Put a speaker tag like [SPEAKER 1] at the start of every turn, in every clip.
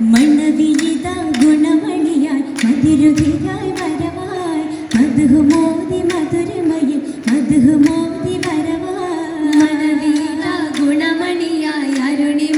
[SPEAKER 1] മണവിലിത ഗുണമണിയായി മതിരുകിരായി വരവായി. മധു മോദി മധുരമയിൽ മധു മോദി വരവായി
[SPEAKER 2] ഗുണമണിയായി അരുണിമ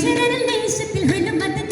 [SPEAKER 1] ശരണൽ ദേശത്തിൽ ഹനുമതി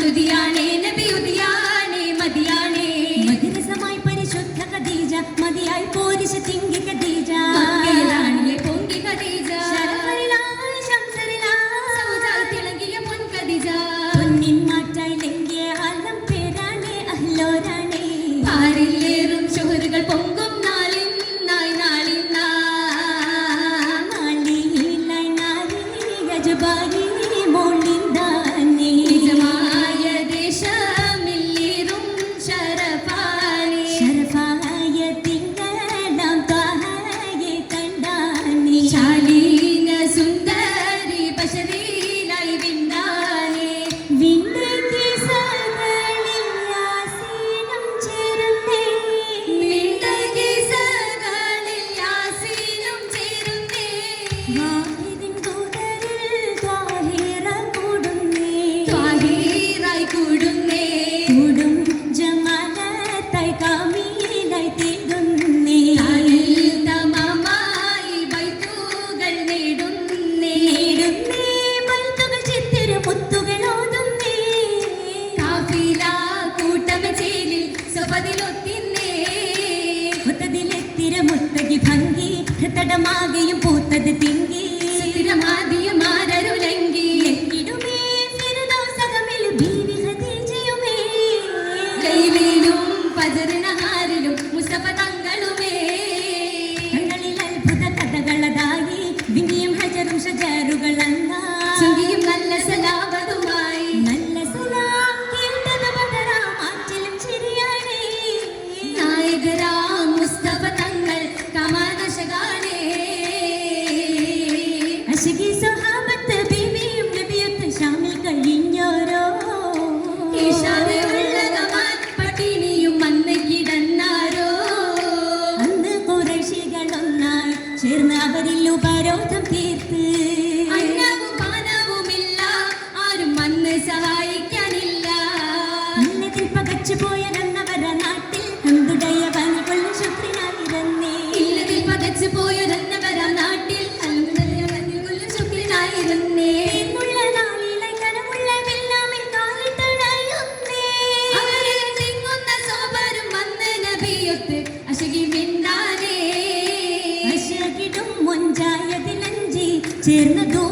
[SPEAKER 2] துதியானே நபி
[SPEAKER 1] புத்தகி தங்கி தடமாகியும் பூத்தது திங்கி മൊഞ്ചായതിലഞ്ചി